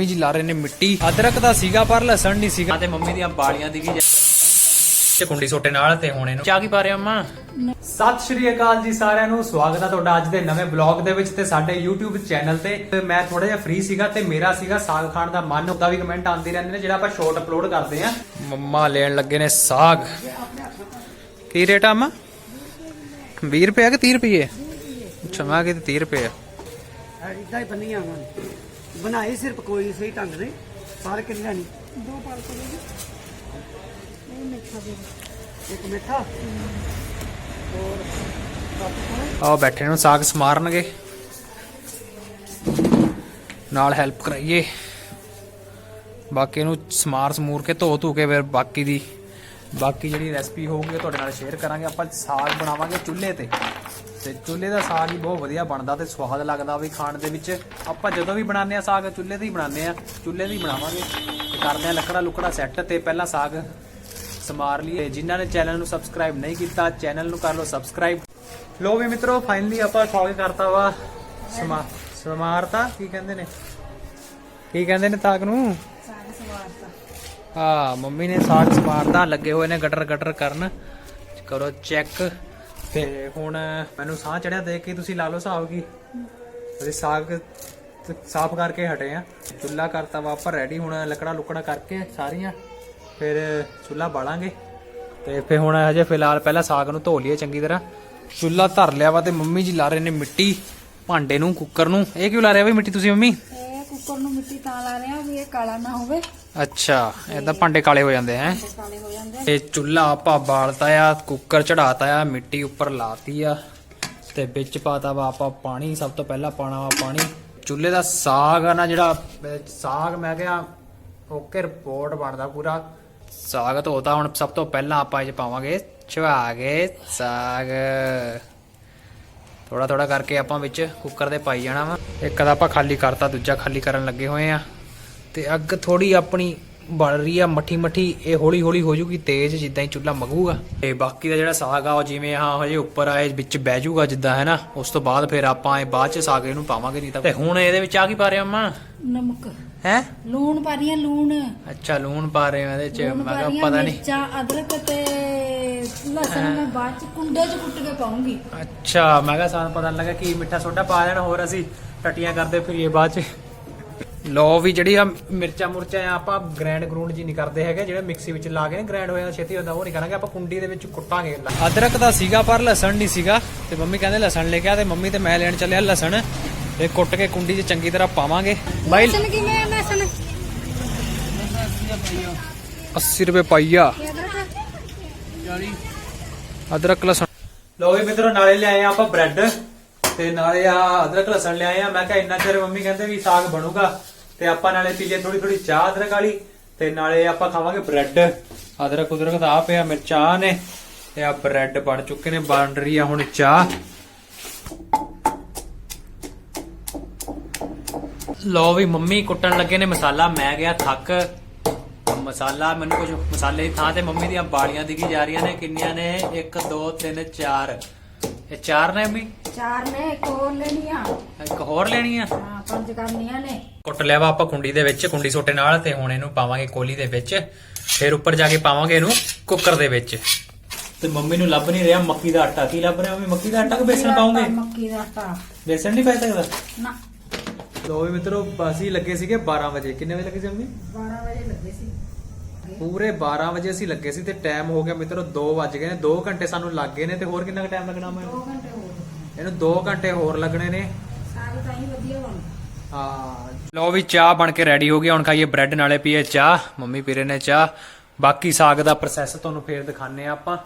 Mummy ਜੀ ਲਾ ਰਹੇ ਨੇ ਮਿੱਟੀ। ਅਦਰਕ ਦਾ ਸੀਗਾ ਪਰ ਲਸਣ ਨਹੀਂ ਸੀਗਾ। ਤੇ ਮੰਮੀ ਦੀਆਂ ਬਾਲੀਆਂ ਦੀ ਵੀ ਤੇ ਕੁੰਡੀ ਸੋਟੇ ਨਾਲ ਤੇ ਹੁਣ ਇਹਨੂੰ ਚਾਹ ਕੀ ਪਾ ਰਹੇ ਅੰਮਾ? ਸਤਿ ਸ਼੍ਰੀ ਅਕਾਲ ਜੀ ਸਾਰਿਆਂ ਨੂੰ ਸਵਾਗਤ ਹੈ ਤੁਹਾਡਾ ਅੱਜ ਦੇ ਨਵੇਂ ਬਲੌਗ ਦੇ ਵਿੱਚ ਤੇ ਸਾਡੇ YouTube ਚੈਨਲ ਤੇ। ਤੇ ਮੈਂ ਥੋੜਾ ਜਿਹਾ ਫ੍ਰੀ ਸੀਗਾ ਤੇ ਮੇਰਾ ਸੀਗਾ ਸਾਗ ਖਾਣ ਦਾ ਮਨ। ਉਹਦਾ ਵੀ ਕਮੈਂਟ ਆਉਂਦੇ ਰਹਿੰਦੇ ਨੇ ਜਿਹੜਾ ਆਪਾਂ ਸ਼ਾਰਟ ਅਪਲੋਡ ਕਰਦੇ ਆ ਮੰਮਾ ਲੈਣ ਲੱਗੇ ਨੇ ਸਾਗ। ਕੀ ਰੇਟ ਆ ਅੰਮਾ? 20 ਰੁਪਏ ਕਿ 30 ਰੁਪਏ? ਅੱਛਾ ਮੈਂ ਕਿ 30 ਰੁਪਏ ਆ। ਇਦਾਂ ਹੀ ਬੰਨੀਆਂ ਹਨ ਬਣਾਈ ਸਿਰਫ ਕੋਈ ਸਹੀ ਢੰਗ ਦੇ ਸਾਰੇ ਕਿੰਨੇ ਨਹੀਂ ਦੋ ਪਾਲ ਇੱਕ ਮਿੱਠਾ? ਆਓ ਬੈਠੇ ਨੂੰ ਸਾਗ ਸਮਾਰਨਗੇ। ਨਾਲ ਹੈਲਪ ਕਰਾਈਏ। ਬਾਕੀ ਨੂੰ ਸਮਾਰ ਸਮੂਰ ਕੇ ਧੋ ਧੂ ਕੇ ਫਿਰ ਬਾਕੀ ਦੀ ਬਾਕੀ ਜਿਹੜੀ ਰੈਸਪੀ ਹੋਊਗੀ ਉਹ ਤੁਹਾਡੇ ਨਾਲ ਸ਼ੇਅਰ ਕਰਾਂਗੇ। ਆਪਾਂ ਸਾਗ ਬਣਾਵਾਂਗੇ ਚੁੱਲ੍ਹੇ ਤੇ। ਤੇ ਚੁੱਲ੍ਹੇ ਦਾ ਸਾਗ ਹੀ ਬਹੁਤ ਵਧੀਆ ਬਣਦਾ ਤੇ ਸਵਾਦ ਲੱਗਦਾ ਵੀ ਖਾਣ ਦੇ ਵਿੱਚ। ਆਪਾਂ ਜਦੋਂ ਵੀ ਬਣਾਉਂਦੇ ਆ ਸਾਗ, ਚੁੱਲ੍ਹੇ ਤੇ ਹੀ ਬਣਾਉਂਦੇ ਆ ਚੁੱਲ੍ਹੇ ਤੇ ਹੀ ਬਣਾਵਾਂਗੇ। ਤੇ ਕਰਦੇ ਆ ਲੱਕੜਾ ਲੁਕੜਾ ਸੈੱਟ ਤੇ ਪਹਿਲਾਂ ਸਾਗ ਸਮਾਰ ਲਈਏ। ਜਿਨ੍ਹਾਂ ਨੇ ਚੈਨਲ ਨੂੰ ਸਬਸਕ੍ਰਾਈਬ ਨਹੀਂ ਕੀਤਾ ਚੈਨਲ ਨੂੰ ਕਰ ਲਓ ਸਬਸਕ੍ਰਾਈਬ ਲੋ ਵੀ ਮਿੱਤਰੋ ਫਾਈਨਲੀ ਆਪਾਂ ਖਾ ਕਰਤਾ ਵਾ ਸਮਾ, ਸਮਾਰਤਾ। ਕੀ ਕਹਿੰਦੇ ਨੇ? ਕੀ ਕਹਿੰਦੇ ਨੇ ਤਾਕ ਨੂੰ? ਹਾਂ, ਮੰਮੀ ਨੇ ਸਾਗ ਸਮਾਰਤਾ ਲੱਗੇ ਹੋਏ ਨੇ ਗਟਰ ਗਟਰ ਕਰਨ। ਕਰੋ ਚੈੱਕ ਤੇ ਹੁਣ ਮੈਨੂੰ ਸਾਹ ਚੜਿਆ, ਦੇਖ ਕੇ ਤੁਸੀਂ ਲਾ ਲਓ ਹਿਸਾਬ ਕੀ। ਅਸੀਂ ਸਾਗ ਸਾਫ਼ ਕਰਕੇ ਹਟੇ ਆ। ਚੁੱਲਾ ਕਰਤਾ ਵਾ ਰੈਡੀ ਹੁਣ ਲੱਕੜਾ ਲੁਕੜਾ ਕਰਕੇ ਸਾਰੀਆਂ। ਫਿਰ ਚੁੱਲਾ ਬਾਲਾਂਗੇ। ਤੇ ਫਿਰ ਹੁਣ ਹਜੇ ਫਿਲਹਾਲ ਪਹਿਲਾਂ ਸਾਗ ਨੂੰ ਧੋ ਲਈਏ ਚੰਗੀ ਤਰ੍ਹਾਂ। ਚੁੱਲਾ ਧਰ ਲਿਆ ਵਾ ਤੇ ਮੰਮੀ ਜੀ ਲਾ ਰਹੇ ਨੇ ਮਿੱਟੀ, ਭਾਂਡੇ ਨੂੰ ਕੁੱਕਰ ਨੂੰ। ਇਹ ਕਿਉਂ ਲਾ ਰਹੇ ਆ ਬਈ ਮਿੱਟੀ ਤੁਸੀਂ ਮੰਮੀ? ਇਹ ਕੁੱਕਰ ਨੂੰ ਮਿੱਟੀ ਤਾਂ ਲਾ ਰਹੇ ਆ ਵੀ ਇਹ ਕਾਲਾ ਨਾ ਹੋਵੇ। ਅੱਛਾ ਏਦਾਂ ਭਾਂਡੇ ਕਾਲੇ ਹੋ ਜਾਂਦੇ ਹੈ? ਤੇ ਕਾਲੇ ਹੋ ਜਾਂਦੇ ਇਹ ਚੁੱਲਾ ਆਪਾਂ ਬਾਲਤਾ ਆ ਕੁੱਕਰ ਚੜਾਤਾ ਆ ਮਿੱਟੀ ਉੱਪਰ ਲਾਤੀ ਆ ਤੇ ਵਿੱਚ ਪਾਤਾ ਵਾ ਆਪਾਂ ਪਾਣੀ ਸਭ ਤੋਂ ਪਹਿਲਾਂ ਪਾਣਾ ਵਾ ਪਾਣੀ। ਚੁੱਲੇ ਦਾ ਸਾਗ ਆ ਨਾ ਜਿਹੜਾ ਸਾਗ ਮੈਂ ਕਿਹਾ ਓਕੇ ਰਿਪੋਰਟ ਬਣਦਾ ਪੂਰਾ। ਸਾਗ ਧੋਤਾ ਹੁਣ ਸਭ ਤੋਂ ਪਹਿਲਾਂ ਆਪਾਂ ਇਹ ਪਾਵਾਂਗੇ ਚੁਆਗੇ ਸਾਗ। ਥੋੜਾ ਥੋੜਾ ਕਰਕੇ ਆਪਾਂ ਵਿੱਚ ਕੁੱਕਰ ਦੇ ਪਾਈ ਜਾਣਾ ਵਾ। ਇੱਕ ਦਾ ਆਪਾਂ ਖਾਲੀ ਕਰਤਾ ਦੂਜਾ ਖਾਲੀ ਕਰਨ ਲੱਗੇ ਹੋਏ ਆ। ਤੇ ਅੱਗ ਥੋੜੀ ਆਪਣੀ ਬਣ ਰਹੀ ਆ ਮੱਠੀ ਮੱਠੀ ਇਹ ਹੌਲੀ ਹੌਲੀ ਹੋ ਜੂਗੀ ਤੇਜ਼ ਜਿੱਦਾਂ ਹੀ ਚੁੱਲਾ ਮਗੂਗਾ। ਤੇ ਬਾਕੀ ਦਾ ਜਿਹੜਾ ਸਾਗ ਆ ਉਹ ਜਿਵੇਂ ਹਾਂ ਹਜੇ ਉੱਪਰ ਆਏ ਵਿੱਚ ਬਹਿ ਜੂਗਾ ਜਿੱਦਾਂ ਹੈ ਨਾ? ਉਸ ਤੋਂ ਬਾਅਦ ਫਿਰ ਆਪਾਂ ਇਹ ਬਾਅਦ ਚ ਸਾਗ ਇਹਨੂੰ ਪਾਵਾਂਗੇ ਨਹੀਂ ਤਾਂ ਤੇ ਹੁਣ ਇਹਦੇ ਵਿੱਚ ਆ ਕੀ ਪਾ ਰਹੇ ਅੰਮਾ? ਨਮਕ। ਹੈ? ਲੂਣ ਪਾ ਰਹੀ ਆ ਲੂਣ। ਅੱਛਾ ਲੂਣ ਪਾ ਰਹੇ ਆ ਇਹਦੇ ਚ ਮੈਂ ਕਿਹਾ ਪਤਾ ਨਹੀਂ। ਮਿਰਚਾਂ ਅਦਰਕ ਤੇ ਲਸਣ ਮੈਂ ਬਾਅਦ ਚ ਕੁੰਡੇ ਚ ਕੁੱਟ ਕੇ ਪਾਉਂਗੀ। ਅੱਛਾ ਮੈਂ ਕਿਹਾ ਸਾਨੂੰ ਪਤਾ ਲੱਗਾ ਕਿ ਮਿੱਠਾ ਸੋਡਾ ਪਾ ਦੇਣਾ ਹੋਰ ਅਸੀਂ ਟਟੀਆਂ ਕਰਦੇ ਫਿਰੀਏ ਬਾਅਦ ਚ। ਲੋ ਵੀ ਜਿਹੜੀ ਆ ਮਿਰਚਾਂ ਮੁਰਚਾਂ ਆ ਆਪਾਂ ਗ੍ਰੈਂਡ ਗਰੂੰਡ ਜੀ ਨਹੀਂ ਕਰਦੇ ਹੈਗੇ ਜਿਹੜੇ ਮਿਕਸੀ ਵਿੱਚ ਲਾ ਕੇ ਗ੍ਰੈਂਡ ਹੋ ਜਾਂਦਾ ਛੇਤੀ ਹੁੰਦਾ ਉਹ ਨਹੀਂ ਕਰਾਂਗੇ ਆਪਾਂ ਕੁੰਡੀ ਦੇ ਵਿੱਚ ਕੁੱਟਾਂਗੇ ਅਦਰਕ ਦਾ ਸੀਗਾ ਪਰ ਲਸਣ ਨਹੀਂ ਸੀਗਾ। ਤੇ ਮੰਮੀ ਕਹਿੰਦੇ ਲਸਣ ਲੈ ਕੇ ਆ ਤੇ ਮੰਮੀ ਤੇ ਮੈਂ ਲੈਣ ਚੱਲਿਆ ਲਸਣ। ਤੇ ਕੁੱਟ ਕੇ ਕੁੰਡੀ 'ਚ ਚੰਗੀ ਤਰ੍ਹਾਂ ਪਾਵਾਂਗੇ। ਬਾਈ ਲਸਣ ਕਿਵੇਂ ਆ ਲਸਣ? 80 ਰੁਪਏ ਪਾਈਆ ਅਦਰਕ ਲਸਣ। ਲੋ ਵੀ ਮਿੱਤਰੋ ਨਾਲੇ ਲਿਆਏ ਆ ਆਪਾਂ ਬ੍ਰੈਡ। ਤੇ ਨਾਲੇ ਆ ਅਦਰਕ ਲਸਣ ਲਿਆਏ ਆ। ਮੈਂ ਕਿਹਾ ਇੰਨਾ ਚਿਰ ਮੰਮੀ ਕਹਿੰਦੇ ਵੀ ਸਾਗ ਬਣੂਗਾ। ਤੇ ਆਪਾਂ ਨਾਲੇ ਪੀ ਲਈਏ ਥੋੜੀ ਥੋੜੀ ਚਾਹ ਅਦਰਕ ਵਾਲੀ। ਤੇ ਨਾਲੇ ਆਪਾਂ ਖਾਵਾਂਗੇ ਬ੍ਰੈਡ। ਅਦਰਕ ਉਦਰਕ ਤਾਂ ਆ ਪਿਆ ਮਿਰਚਾਂ ਨੇ। ਤੇ ਆ ਬ੍ਰੈਡ ਬਣ ਚੁੱਕੇ ਨੇ, ਬਣ ਰਹੀ ਆ ਹੁਣ ਚਾਹ। ਲੋ ਵੀ ਮੰਮੀ ਕੁੱਟਣ ਲੱਗੇ ਨੇ ਮਸਾਲਾ, ਮੈਂ ਗਿਆ ਥੱਕ। ਮਸਾਲਾ ਮੈਨੂੰ ਕੁਝ ਮਸਾਲੇ ਦੀ ਥਾਂ ਤੇ ਮੰਮੀ ਦੀਆਂ ਬਾਲੀਆਂ ਦਿਖੀ ਜਾ ਰਹੀਆਂ ਨੇ। ਕਿੰਨੀਆਂ ਨੇ? 1 2 3 4 ਇਹ ਚਾਰ ਨੇ ਮੰਮੀ? ਚਾਰ ਨੇ ਇੱਕ ਹੋਰ ਲੈਣੀਆਂ ਇੱਕ ਹੋਰ ਲੈਣੀ ਆ? ਹਾਂ ਪੰਜ ਕਰਨੀਆਂ ਨੇ। ਕੁੱਟ ਲਿਆ ਵਾ ਆਪਾਂ ਕੁੰਡੀ ਦੇ ਵਿੱਚ ਕੁੰਡੀ ਸੋਟੇ ਨਾਲ ਤੇ ਹੁਣ ਇਹਨੂੰ ਪਾਵਾਂਗੇ ਕੋਲੀ ਦੇ ਵਿੱਚ। ਫਿਰ ਉੱਪਰ ਜਾ ਕੇ ਪਾਵਾਂਗੇ ਇਹਨੂੰ ਕੁੱਕਰ ਦੇ ਵਿੱਚ। ਤੇ ਮੰਮੀ ਨੂੰ ਲੱਭ ਨਹੀਂ ਰਿਹਾ ਮੱਕੀ ਦਾ ਆਟਾ। ਕੀ ਲੱਭ ਰਿਹਾ ਮੰਮੀ? ਮੱਕੀ ਦਾ ਆਟਾ ਕਿ ਬੇਸਣ ਪਾਉਂਗੇ? ਮੱਕੀ ਦਾ ਆਟਾ। ਬੇਸਣ ਨਹੀਂ ਪੈ ਸਕਦਾ? ਨਾ। ਲੋ ਵੀ ਮਿੱਤਰੋ ਅਸੀਂ ਲੱਗੇ ਸੀਗੇ 12 ਵਜੇ। ਕਿੰਨੇ ਵਜੇ ਲੱਗੇ ਸੀ ਮੰਮੀ? 12 ਵਜੇ ਲੱਗੇ ਸੀ। ਪੂਰੇ 12 ਵਜੇ ਅਸੀਂ ਲੱਗੇ ਸੀ ਤੇ ਟਾਈਮ ਹੋ ਗਿਆ ਮਿੱਤਰੋ 2 ਵੱਜ ਗਏ ਨੇ। 2 ਘੰਟੇ ਸਾਨੂੰ ਲੱਗ ਗਏ ਨੇ ਤੇ ਹੋਰ ਕਿੰਨਾ ਕੁ ਟਾਈਮ ਲੱਗਣਾ ਮੈਂ 2 ਘੰਟੇ ਇਹਨੂੰ 2 ਘੰਟੇ ਹੋਰ ਲੱਗਣੇ ਨੇ। ਸਾਗ ਤਾਂ ਹੀ ਵਧੀਆ ਬਣ ਹਾਂ। ਲੋ ਵੀ ਚਾਹ ਬਣ ਕੇ ਰੈਡੀ ਹੋ ਗਈ ਹੁਣ ਖਾਈਏ ਬ੍ਰੈਡ ਨਾਲੇ ਪੀਏ ਚਾਹ ਮੰਮੀ ਪੀ ਰਹੇ ਨੇ ਚਾਹ। ਬਾਕੀ ਸਾਗ ਦਾ ਪ੍ਰੋਸੈਸ ਤੁਹਾਨੂੰ ਫੇਰ ਦਿਖਾਣੇ ਆ ਆਪਾਂ।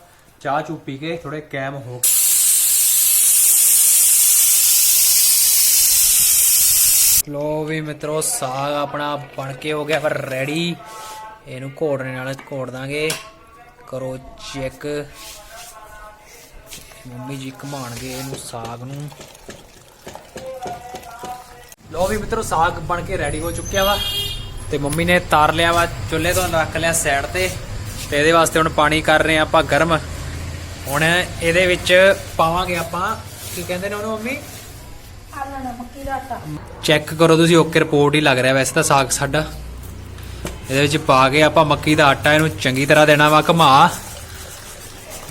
ਚਾਹ ਚੂ ਪੀ ਕੇ ਥੋੜੇ ਕੈਮ ਹੋ ਗਏ ਲੋ ਵੀ ਮਿੱਤਰੋ ਸਾਗ ਆਪਣਾ ਬਣ ਕੇ ਹੋ ਗਿਆ ਫਿਰ ਰੈਡੀ ਇਹਨੂੰ ਘੋੜਨੇ ਨਾਲ ਘੋੜ ਦਾਂਗੇ। ਕਰੋ ਚੈੱਕ ਮੰਮੀ ਜੀ ਘਮਾਣਗੇ ਇਹਨੂੰ ਸਾਗ ਨੂੰ। ਲੋ ਵੀ ਮਿੱਤਰੋ, ਸਾਗ ਬਣ ਕੇ ਰੈਡੀ ਹੋ ਚੁੱਕਿਆ ਵਾ। ਤੇ ਮੰਮੀ ਨੇ ਤਾਰ ਲਿਆ ਵਾ, ਚੁੱਲ੍ਹੇ ਤੋਂ ਰੱਖ ਲਿਆ ਸਾਈਡ ਤੇ। ਤੇ ਇਹਦੇ ਵਾਸਤੇ ਹੁਣ ਪਾਣੀ ਕਰ ਰਹੇ ਆ ਆਪਾਂ ਗਰਮ। ਹੁਣ ਇਹਦੇ ਵਿੱਚ ਪਾਵਾਂਗੇ ਆਪਾਂ, ਕੀ ਕਹਿੰਦੇ ਨੇ ਉਹਨੂੰ ਮੰਮੀ? ਦਾ ਚੈੱਕ ਕਰੋ ਤੁਸੀਂ, ਓਕੇ ਰਿਪੋਰਟ ਹੀ ਲੱਗ ਰਿਹਾ ਵੈਸੇ ਤਾਂ ਸਾਗ ਸਾਡਾ। ਇਹਦੇ ਵਿੱਚ ਪਾ ਕੇ ਆਪਾਂ ਮੱਕੀ ਦਾ ਆਟਾ ਇਹਨੂੰ ਚੰਗੀ ਤਰ੍ਹਾਂ ਦੇਣਾ ਵਾ ਘਮਾ।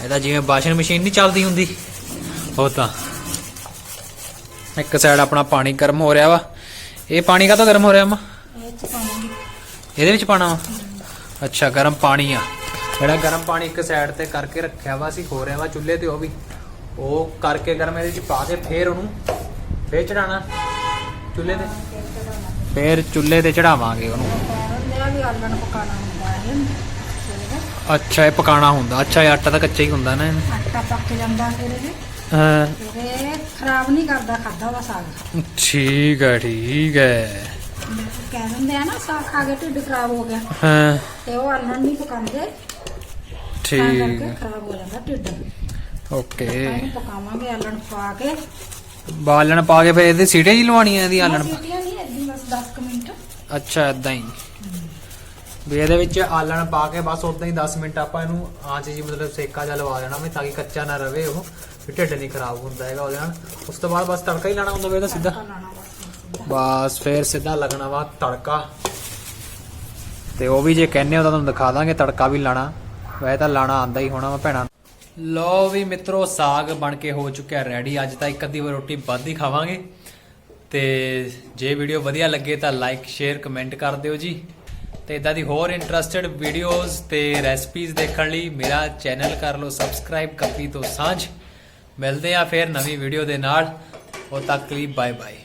ਇਹਦਾ ਜਿਵੇਂ ਵਾਸ਼ਿੰਗ ਮਸ਼ੀਨ ਨਹੀਂ ਚੱਲਦੀ ਹੁੰਦੀ। ਉਹ ਤਾਂ। ਇੱਕ ਸਾਈਡ ਆਪਣਾ ਪਾਣੀ ਗਰਮ ਹੋ ਰਿਹਾ ਵਾ। ਇਹ ਪਾਣੀ ਕਾਹਤੋਂ ਗਰਮ ਹੋ ਰਿਹਾ ਮਾ? ਇਹਦੇ ਵਿੱਚ ਪਾਣਾ ਵਾ? ਅੱਛਾ ਗਰਮ ਪਾਣੀ ਆ। ਜਿਹੜਾ ਗਰਮ ਪਾਣੀ ਇੱਕ ਸਾਈਡ ਤੇ ਕਰਕੇ ਰੱਖਿਆ ਵਾ ਸੀ ਹੋ ਰਿਹਾ ਵਾ ਚੁੱਲ੍ਹੇ ਤੇ ਉਹ ਵੀ। ਉਹ ਕਰਕੇ ਗਰਮ ਇਹਦੇ ਵਿੱਚ ਪਾ ਕੇ ਫੇਰ ਉਹਨੂੰ ਫੇਰ ਚੜਾਣਾ ਚੁੱਲ੍ਹੇ ਤੇ। ਫੇਰ ਚੁੱਲ੍ਹੇ ਤੇ ਚੜਾਵਾਂਗੇ ਉਹਨੂੰ। ਆ ਵੀ ਆਲਣ ਪਕਾਣਾ ਹੁੰਦਾ ਹੈ। ਅੱਛਾ ਇਹ ਪਕਾਣਾ ਹੁੰਦਾ। ਅੱਛਾ ਇਹ ਆਟਾ ਤਾਂ ਕੱਚਾ ਹੀ ਹੁੰਦਾ ਨਾ ਇਹਨੂੰ। ਆਟਾ ਪੱਕ ਜਾਂਦਾ ਫਿਰ ਇਹ। ਹਾਂ। ਇਹ ਖਰਾਬ ਨਹੀਂ ਕਰਦਾ ਖਾਦਾ ਵਾ ਸਾਗ। ਠੀਕ ਹੈ ਠੀਕ ਹੈ। ਕਹਿ ਦਿੰਦੇ ਆ ਨਾ ਸਾਗ ਖਾ ਕੇ ਢਿੱਡ ਖਰਾਬ ਹੋ ਗਿਆ। ਹਾਂ। ਤੇ ਉਹ ਆਲਣ ਨਹੀਂ ਪਕਾਉਂਦੇ। ਤਾਂ ਠੀਕ। ਕਰਕੇ ਖਰਾਬ ਹੋ ਜਾਂਦਾ ਢਿੱਡ। ਓਕੇ। ਇਹਨੂੰ ਪਕਾਵਾਂਗੇ ਆਲਣ ਪਾ ਕੇ। ਬਾਲਣ ਪਾ ਕੇ ਫੇਰ ਇਹਦੇ ਸੀਟੇ ਜੀ ਲਵਾਉਣੀਆਂ ਇਹਦੀ ਆਲਣ ਸੀਟੀਆਂ ਨਹੀਂ ਇੱਦਾਂ ਬਸ 10 ਕੁ ਮਿੰਟ। ਅੱਛਾ ਇਦਾਂ ਹੀ। ਵੀ ਇਹਦੇ ਵਿੱਚ ਆਲਣ ਪਾ ਕੇ ਬਸ ਉਦਾਂ ਹੀ 10 ਮਿੰਟ ਆਪਾਂ ਇਹਨੂੰ ਆਂਚ ਜੀ ਮਤਲਬ ਸੇਕਾ ਜਿਹਾ ਲਵਾ ਦੇਣਾ ਵੀ ਤਾਂ ਕਿ ਕੱਚਾ ਨਾ ਰਵੇ ਉਹ ਵੀ ਢਿੱਡ ਨਹੀਂ ਖਰਾਬ ਹੁੰਦਾ ਹੈਗਾ ਉਹਦੇ ਨਾਲ। ਉਸ ਤੋਂ ਬਾਅਦ ਬਸ ਤੜਕਾ ਹੀ ਲਾਣਾ ਹੁੰਦਾ ਵੇ ਇਹਦਾ ਸਿੱਧਾ। ਬਸ ਫੇਰ ਸਿੱਧਾ ਲੱਗਣਾ ਵਾ ਤੜਕਾ। ਤੇ ਉਹ ਵੀ ਜੇ ਕਹਿੰਨੇ ਹੋ ਤਾਂ ਤੁਹਾਨੂੰ ਦਿਖਾ ਦਾਂਗੇ ਤੜਕਾ ਵੀ ਲਾਣਾ ਵੈਸੇ ਤਾਂ ਲਾਣਾ ਆਂਦਾ ਹੀ ਹੋਣਾ ਵਾ ਭੈਣਾ। ਲੋ ਵੀ ਮਿੱਤਰੋ ਸਾਗ ਬਣ ਕੇ ਹੋ ਚੁੱਕਿਆ ਰੈਡੀ ਅੱਜ ਤਾਂ ਇੱਕ ਅੱਧੀ ਵਾਰ ਰੋਟੀ ਵੱਧ ਹੀ ਖਾਵਾਂਗੇ। ਤੇ ਜੇ ਵੀਡੀਓ ਵਧੀਆ ਲੱਗੇ ਤਾਂ ਲਾਈਕ ਸ਼ੇਅਰ ਕਮੈਂਟ ਕਰ ਦਿਓ ਜੀ। ਤੇ ਇਦਾਂ ਦੀ ਹੋਰ ਇੰਟਰਸਟਿਡ ਵੀਡੀਓਜ਼ ਤੇ ਰੈਸਪੀਜ਼ ਦੇਖਣ ਲਈ ਮੇਰਾ ਚੈਨਲ ਕਰ ਲਓ ਸਬਸਕ੍ਰਾਈਬ ਕੱਪੀ ਤੋਂ ਸਾਂਝ। ਮਿਲਦੇ ਆ ਫਿਰ ਨਵੀਂ ਵੀਡੀਓ ਦੇ ਨਾਲ। ਉਦੋਂ ਤੱਕ ਲਈ ਬਾਏ ਬਾਏ